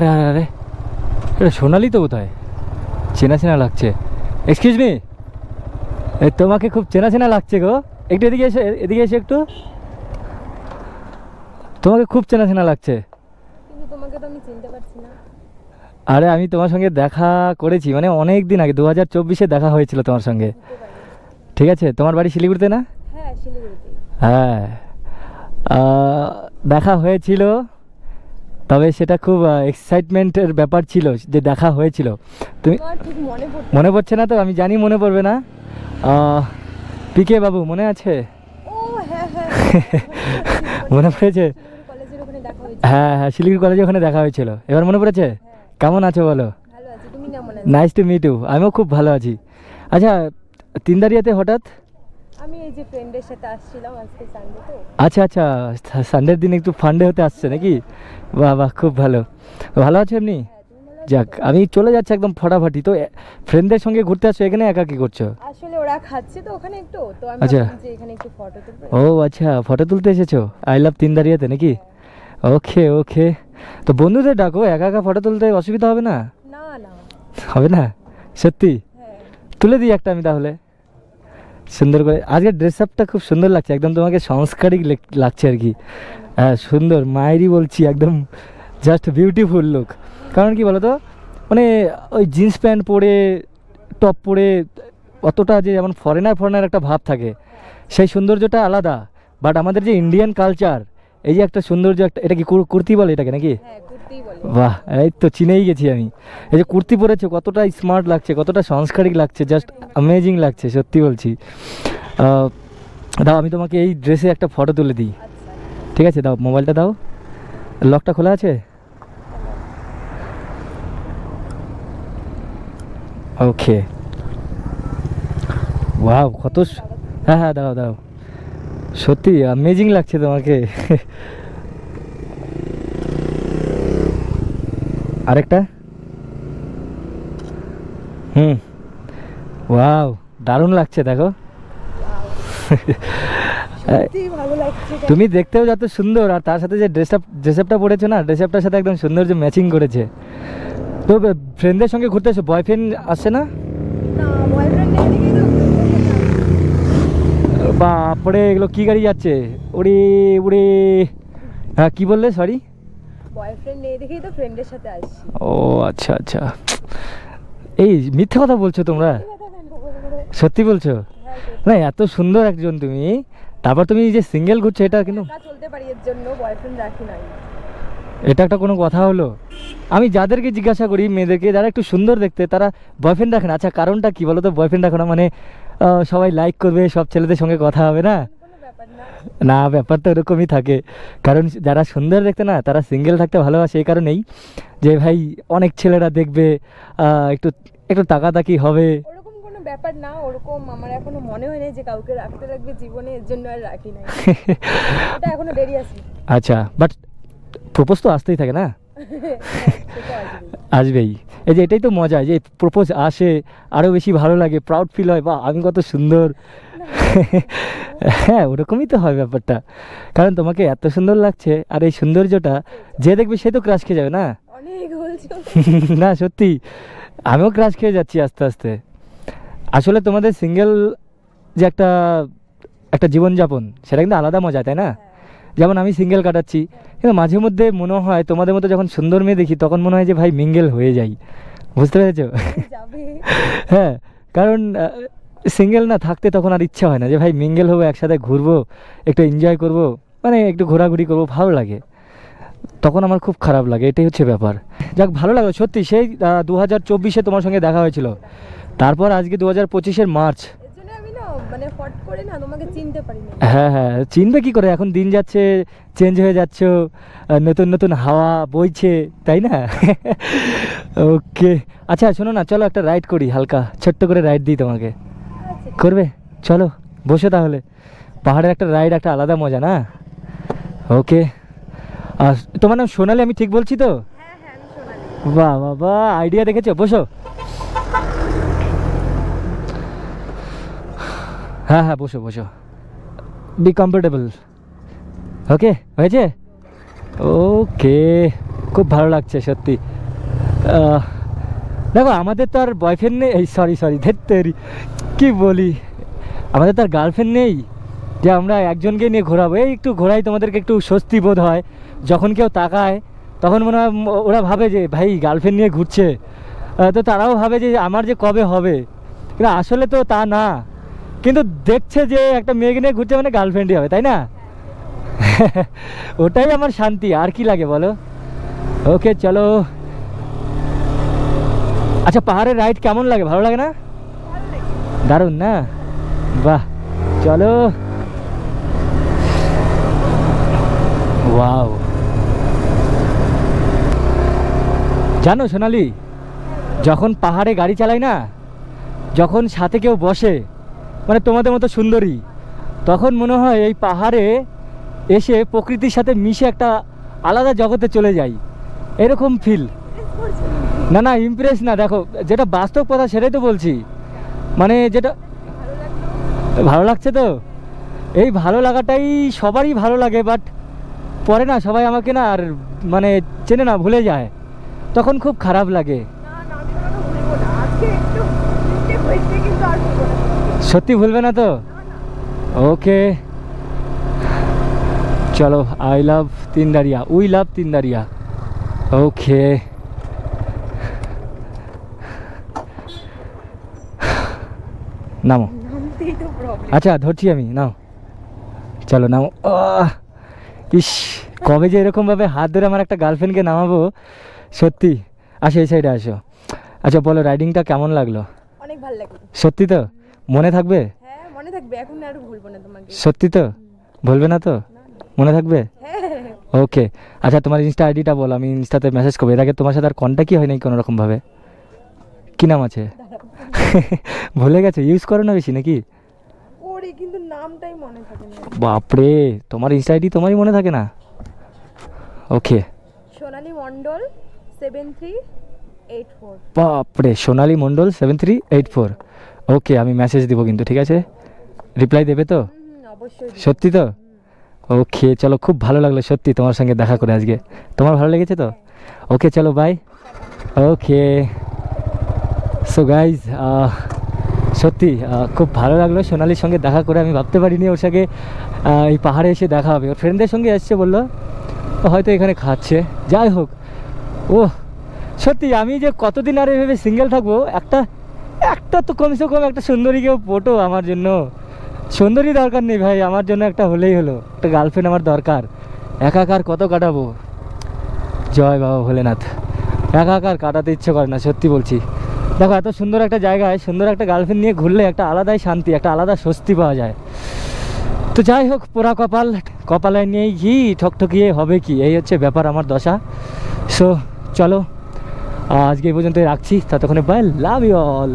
আরে আরে আরে। এটা সোনালি তো বোধ হয় চেনা চেনা লাগছে। এক্সকিউজ মি তোমাকে খুব চেনা চেনা লাগছে গো। একটু এদিকে এসে এদিকে এসে একটু। তোমাকে খুব চেনা চেনা লাগছে। কিন্তু তোমাকে তো আমি চিনতে পারছি না। আরে আমি তোমার সঙ্গে দেখা করেছি মানে অনেক দিন আগে দু হাজার চব্বিশে দেখা হয়েছিল তোমার সঙ্গে। ঠিক আছে? তোমার বাড়ি শিলিগুড়িতে না? হ্যাঁ হ্যাঁ। দেখা হয়েছিল। তবে সেটা খুব এক্সাইটমেন্টের ব্যাপার ছিল যে দেখা হয়েছিল। তুমি মনে পড়ছে না? তো? আমি জানি মনে পড়বে না। পিকে বাবু মনে আছে? হ্যাঁ হ্যাঁ। মনে পড়েছে? হ্যাঁ হ্যাঁ শিলিগুড়ি কলেজে ওখানে দেখা হয়েছিল। এবার মনে পড়েছে? কেমন আছো বলো? নাইস টু মিট ইউ আমিও খুব ভালো আছি। আচ্ছা তিনদারিয়াতে হঠাৎ? আমি এই যে ফ্রেন্ডের সাথে আসছিলাম আজকে সানডে তো। আচ্ছা আচ্ছা সানডের দিন একটু ফান্ডে হতে আসছে নাকি? বাহ বাহ খুব ভালো। ভালো আছো এমনি? হ্যাঁ যাক আমি চলে যাচ্ছি একদম ফটাফাটি। তো ফ্রেন্ডদের সঙ্গে ঘুরতে আসছো? এখানে একা কি করছ? আসলে ওরা খাচ্ছে তো ওখানে একটু। তো আমি আচ্ছা। এখানে একটু ফটো তুলবো। ও আচ্ছা ফটো তুলতে এসেছ? আই লাভ তিনদারিয়াতে নাকি? ওকে ওকে তো বন্ধুদের ডাকো একা একা ফটো তুলতে অসুবিধা হবে না? না না। হবে না? সত্যি? হ্যাঁ। তুলে দিই একটা আমি তাহলে। সুন্দর করে। আজকে ড্রেস আপটা খুব সুন্দর লাগছে, একদম তোমাকে সংস্কারিক লেগ- লাগছে আর কি। হ্যাঁ সুন্দর, মায়েরই বলছি, একদম জাস্ট বিউটিফুল লুক কারণ কি বলো তো মানে ওই জিন্স প্যান্ট পরে টপ পরে, অতটা যে যেমন ফরেনার ফরেনার একটা ভাব থাকে। সেই সৌন্দর্যটা আলাদা। বাট আমাদের যে ইন্ডিয়ান কালচার এই যে একটা সৌন্দর্য, একটা এটা কি কুর- কুর্তি বলে এটাকে নাকি? হ্যাঁ বাহ, এই তো চিনেই গেছি আমি। এই যে কুর্তি পরেছো, কতটা স্মার্ট লাগছে, কতটা সংস্কারিক লাগছে জাস্ট অ্যামেজিং লাগছে, সত্যি বলছি। দাও, আমি তোমাকে এই ড্রেসে একটা ফটো তুলে দিই। ঠিক আছে, দাও মোবাইলটা দাও। লকটা খোলা আছে? ওকে ওয়াও কত হ্যাঁ হ্যাঁ দাঁড়াও দাঁড়াও সত্যি অ্যামেজিং লাগছে তোমাকে। আরেকটা? হুম। ওয়াও দারুণ লাগছে দেখো। তুমি দেখতেও যত সুন্দর আর তার সাথে যে ড্রেস আপ ড্রেস আপটা পরেছো না ড্রেস আপটার সাথে একদম সুন্দর যে ম্যাচিং করেছে। তো ফ্রেন্ডদের সঙ্গে ঘুরতে এসো বয়ফ্রেন্ড আসছে না? বাপরে এগুলো কি গাড়ি যাচ্ছে? উড়ে উড়ে হ্যাঁ কী বললে সরি বয়ফ্রেন্ড নেই দেখেই তো ফ্রেন্ডের সাথে আসছি। ও আচ্ছা আচ্ছা। এই মিথ্যে কথা বলছো তোমরা? সত্যি বলছো? না এত সুন্দর একজন তুমি। তারপর তুমি যে সিঙ্গেল ঘুরছো এটা কিন্তু চলতে পারি এর জন্য বয়ফ্রেন্ড রাখি নাই। এটা একটা কোনো কথা হলো? আমি যাদেরকে জিজ্ঞাসা করি মেয়েদেরকে যারা একটু সুন্দর দেখতে তারা বয়ফ্রেন্ড রাখে না। আচ্ছা কারণটা কি বলো তো? বয়ফ্রেন্ড রাখো না মানে সবাই লাইক করবে সব ছেলেদের সঙ্গে কথা হবে না? না না ব্যাপার তো এরকমই থাকে। কারণ যারা সুন্দর দেখতে না তারা সিঙ্গেল থাকতে ভালোবাসে এই কারণেই যে ভাই অনেক ছেলেরা দেখবে একটু একটু তাকাতাকি হবে। ওরকম কোনো ব্যাপার না ওরকম আমার এখনও মনে হয় না যে কাউকে রাখতে লাগবে জীবনে এর জন্য আর রাখি নাই। ওটা এখনও দেরি আছে আচ্ছা বাট প্রপোজ তো আসতেই থাকে না? আসবেই। আসবেই এই যে এটাই তো মজা যে প্রপোজ আসে আরও বেশি ভালো লাগে প্রাউড ফিল হয় বা আমি কত সুন্দর। হ্যাঁ ওরকমই তো হয় ব্যাপারটা। কারণ তোমাকে এত সুন্দর লাগছে আর এই সৌন্দর্যটা যে দেখবে সে তো ক্রাশ খেয়ে যাবে না? না সত্যি। আমিও ক্রাশ খেয়ে যাচ্ছি আস্তে আস্তে। আসলে তোমাদের সিঙ্গেল যে একটা একটা জীবনযাপন সেটা কিন্তু আলাদা মজা তাই না? যেমন আমি সিঙ্গেল কাটাচ্ছি কিন্তু মাঝে মধ্যে মনে হয় তোমাদের মতো যখন সুন্দর মেয়ে দেখি তখন মনে হয় যে ভাই মিঙ্গেল হয়ে যাই। বুঝতে পেরেছ? হ্যাঁ কারণ সিঙ্গেল না থাকতে তখন আর ইচ্ছা হয় না যে ভাই মিঙ্গেল হব একসাথে ঘুরবো একটু এনজয় করব মানে একটু ঘোরাঘুরি করব ভালো লাগে। তখন আমার খুব খারাপ লাগে এটাই হচ্ছে ব্যাপার। যাক ভালো লাগল সত্যি সেই দু হাজার চব্বিশে তোমার সঙ্গে দেখা হয়েছিল। তারপর আজকে দু হাজার পঁচিশের মার্চ। মানে করে না তোমাকে চিনতে পারি না। হ্যাঁ হ্যাঁ চিনবে কি করে? এখন দিন যাচ্ছে চেঞ্জ হয়ে যাচ্ছ নতুন নতুন হাওয়া বইছে তাই না? ওকে আচ্ছা শোনো না চলো একটা রাইড করি হালকা ছোট্ট করে রাইড দিই তোমাকে। করবে? চলো বসে তাহলে। পাহাড়ের একটা রাইড একটা আলাদা মজা না? ওকে। আর তোমার নাম সোনালি আমি ঠিক বলছি তো? হ্যাঁ হ্যাঁ বাহ বাবা আইডিয়া দেখেছ? বসো। হ্যাঁ হ্যাঁ বসো বসো। বি কমফোর্টেবল ওকে হয়েছে? ওকে খুব ভালো লাগছে সত্যি। দেখো, আমাদের তো আর বয়ফ্রেন্ড নেই। এই সরি সরি ধেত্তেরি কি বলি? আমাদের তো আর গার্লফ্রেন্ড নেই। যে আমরা একজনকে নিয়ে ঘোরাবো। এই একটু ঘোরাই, তোমাদেরকে একটু স্বস্তি বোধ হয়। যখন কেউ তাকায়, তখন মনে হয় ওরা ভাবে যে, ভাই গার্লফ্রেন্ড নিয়ে ঘুরছে। তো তারাও ভাবে যে, আমার যে কবে হবে? কিন্তু আসলে তো তা না। কিন্তু দেখছে যে, একটা মেয়েকে নিয়ে ঘুরছে মানে গার্লফ্রেন্ডই হবে, তাই না? ওটাই আমার শান্তি। আর কি লাগে বলো? ওকে, চলো। আচ্ছা পাহাড়ের রাইড কেমন লাগে? ভালো লাগে না? দারুণ না? বাহ, চলো। ওয়াও। জানো সোনালি, যখন পাহাড়ে গাড়ি চালাই না, যখন সাথে কেউ বসে মানে তোমাদের মতো সুন্দরী, তখন মনে হয় এই পাহাড়ে এসে প্রকৃতির সাথে মিশে একটা আলাদা জগতে চলে যাই। এরকম ফিল না না ইমপ্রেস না, দেখো, যেটা বাস্তব কথা সেটাই তো বলছি। মানে যেটা ভালো লাগছে তো? এই ভালো লাগাটাই সবারই ভালো লাগে বাট পরে না, সবাই আমাকে না আর মানে চেনে না, ভুলে যায়। তখন খুব খারাপ লাগে। সত্যি ভুলবে না তো? ওকে চলো আই লাভ তিনদারিয়া উই লাভ তিনদারিয়া। ওকে নামো। আচ্ছা ধরছি আমি নাও। চলো আহ! ইস কবে যে এরকমভাবে হাত ধরে আমার একটা গার্লফ্রেন্ডকে নামাবো সত্যি। আসো এই সাইডে আসো। আচ্ছা বলো রাইডিংটা কেমন লাগল? অনেক ভালো লাগল। সত্যি তো? মনে থাকবে? হ্যাঁ মনে থাকবে। এখন আর ভুলবো না তোমাকে। সত্যি তো? বলবে না তো। মনে থাকবে? হ্যাঁ। ওকে। আচ্ছা তোমার ইনস্টা আইডিটা বলো আমি ইনস্টাতে মেসেজ করব। এর আগে তোমার সাথে আর কন্ট্যাক্টই হয় নাই কোনো রকমভাবে কী নাম আছে? ভুলে গেছো? ইউজ করো না বেশি নাকি? ওরে কিন্তু নামটাই মনে থাকে না। বাপরে তোমার ইনস্টা আইডি তোমারই মনে থাকে না? Okay Sonali Mondal seven three eight four বাপরে Sonali Mondal seven three eight four okay আমি মেসেজ দিব কিন্তু ঠিক আছে? রিপ্লাই দেবে তো? অবশ্যই সত্যি তো? ওকে চলো খুব ভালো লাগল সত্যি তোমার সঙ্গে দেখা করে আজকে। তোমার ভালো লেগেছে তো? ওকে চলো বাই ওকে সো গাইজ সত্যি খুব ভালো লাগল সোনালির সঙ্গে দেখা করে। আমি ভাবতে পারিনি ওর সঙ্গে এই পাহাড়ে এসে দেখা হবে। ওর ফ্রেন্ডদের সঙ্গে এসছে বলল হয়তো এখানে খাচ্ছে। যাই হোক ও সত্যি আমি যে কতদিন আর এভাবে সিঙ্গেল থাকব, একটা একটা তো কমসে কম একটা সুন্দরী কেউ ফটো আমার জন্য। সুন্দরী দরকার নেই ভাই, আমার জন্য একটা হলেই হলো। একটা গার্লফ্রেন্ড আমার দরকার। একাকার কত কাটাবো? জয় বাবা ভোলেনাথ। একাকার কাটাতে ইচ্ছে করে না, সত্যি বলছি। দেখো, এত সুন্দর একটা জায়গায়, সুন্দর একটা গার্লফ্রেন্ড নিয়ে ঘুরলে একটা আলাদাই শান্তি, একটা আলাদা স্বস্তি পাওয়া যায়। তো যাই হোক, পোড়া কপাল, কপালে নিয়েই ঘি ঠকঠকিয়ে হবে কি? এই হচ্ছে ব্যাপার আমার দশা। সো চলো, আজকে এই পর্যন্ত রাখছি। ততক্ষণে বাই লাভ ইউ অল